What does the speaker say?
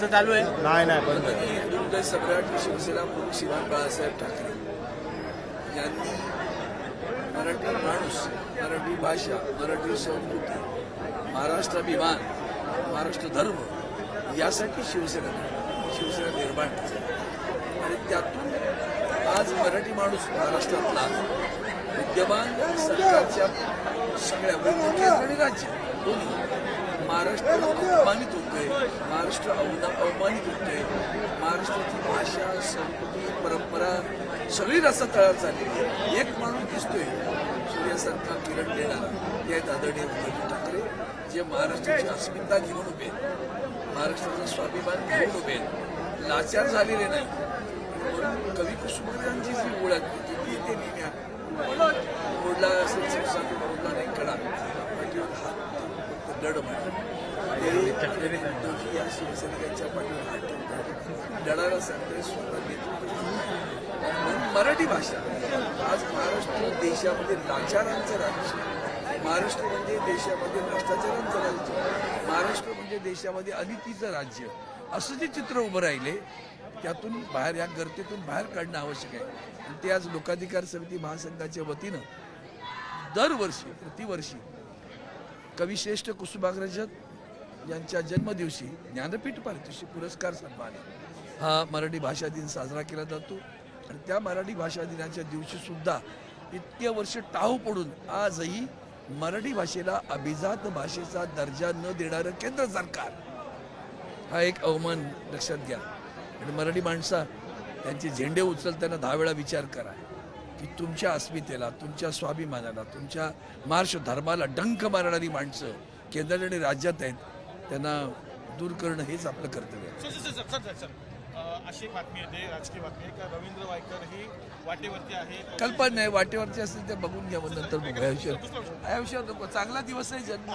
तुमचं चालू आहे? नाही नाही बंद सम्राट शिवसेना प्रमुख श्रीमान बाळासाहेब ठाकरे यांनी मराठी माणूस मराठी भाषा मराठी संस्कृती महाराष्ट्राभिमान महाराष्ट्र धर्म यासाठी शिवसेना शिवसेना निर्माण. आणि त्यातून आज मराठी माणूस महाराष्ट्रातला विद्यमान सरकारच्या सगळ्या केंद्र आणि राज्य दोन्ही. महाराष्ट्र अपमानित होतोय. महाराष्ट्र अवना अवमानित होतोय. महाराष्ट्राची भाषा संस्कृती परंपरा सगळी रसातळात झालेली आहे. एक माणूस दिसतोय सूर्यासारखा किरण देणारा. ते आहेत आदरणीय उद्धवजी ठाकरे जे महाराष्ट्राची अस्मिता घेऊन उभे महाराष्ट्राचा स्वाभिमान घेऊन उभे लाचार झालेले नाही म्हणून कवी कुसुमाग्रजांची जी ओळख होती ती ते लिहिण्यात ओढला असेल संसार ओढला नाही कडा पाठीवर हात दड ते या शिवसैनिकांच्या पाठीवर हात ठेवतात दडाला सांगते स्वतः नेतृत्व म्हणून मराठी भाषा. आज महाराष्ट्र देशामध्ये लाचारांचं राज्य. महाराष्ट्र म्हणजे देशामध्ये भ्रष्टाचारांचं राज्य. महाराष्ट्र म्हणजे देशामध्ये अनितीचं राज्य. असं जे चित्र उभं राहिले त्यातून बाहेर या गर्तेतून बाहेर काढणं आवश्यक आहे. आणि ते आज लोकाधिकार समिती महासंघाच्या वतीनं दरवर्षी प्रतिवर्षी कविश्रेष्ठ कुसुमाग्रज यांच्या जन्मदिवशी ज्ञानपीठ पारितोषिक पुरस्कार सन्मान हा मराठी भाषा दिन साजरा केला जातो आणि त्या मराठी भाषा दिनाच्या दिवशी सुद्धा इतके वर्ष टाहू पडून आजही मराठी भाषेला अभिजात भाषेचा दर्जा न देणारं केंद्र सरकार. हा एक अवमान लक्षात घ्या. आणि मराठी माणसा त्यांचे झेंडे उचलताना दहा वेळा विचार करा. की तुमच्या अस्मितेला तुमच्या स्वाभिमानाला तुमच्या महाराष्ट्र धर्माला डंक मारणारी माणसं केंद्रात आणि राज्यात आहेत त्यांना दूर करणं हेच आपलं कर्तव्य आहे. Sir sir sir sir sir. अ, अशी बातमी येते राजकीय बातमी आहे का? रवींद्र वायकर ही वाटेवरती आहे कल्पना नाही वाटेवरचे असतील ते बघून घ्या मग नंतर बघू या विषयावर नको चांगला दिवस आहे जन्म.